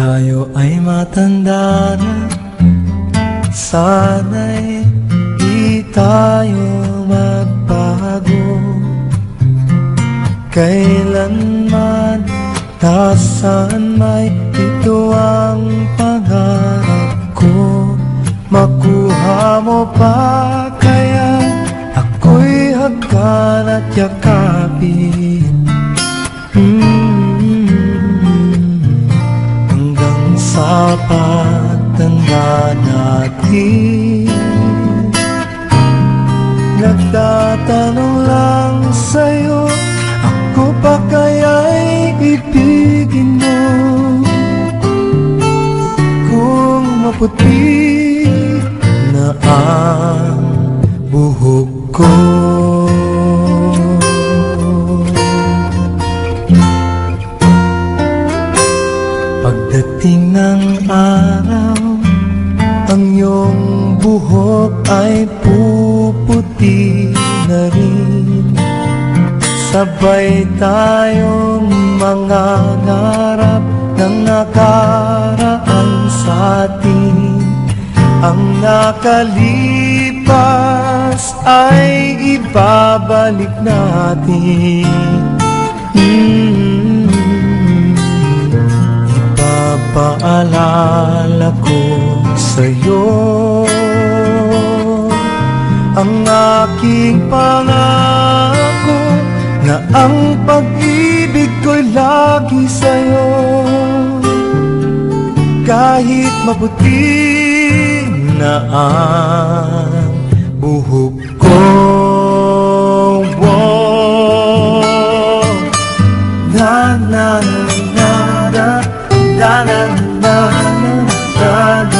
tayo ay matanda na. Sana'y di tayo magbago. Kailanman, nasaan may ito ang pangarap ko? Makuha mo pa kaya ako'y hagkan at yakapin sa pagtanda natin. Nagtatanong lang sa'yo Ako pa kaya'y ibigin mo? Kung maputi ng araw Ang iyong buhok ay puputi na rin. Sabay tayong mga ngarap ng nakaraan sa atin. Ang nakalipas ay ibabalik natin sa'yo Ang aking pangako Na ang pag-ibig ko'y lagi sa'yo Kahit maputi na ang buhok ko na na na na na na na na na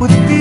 up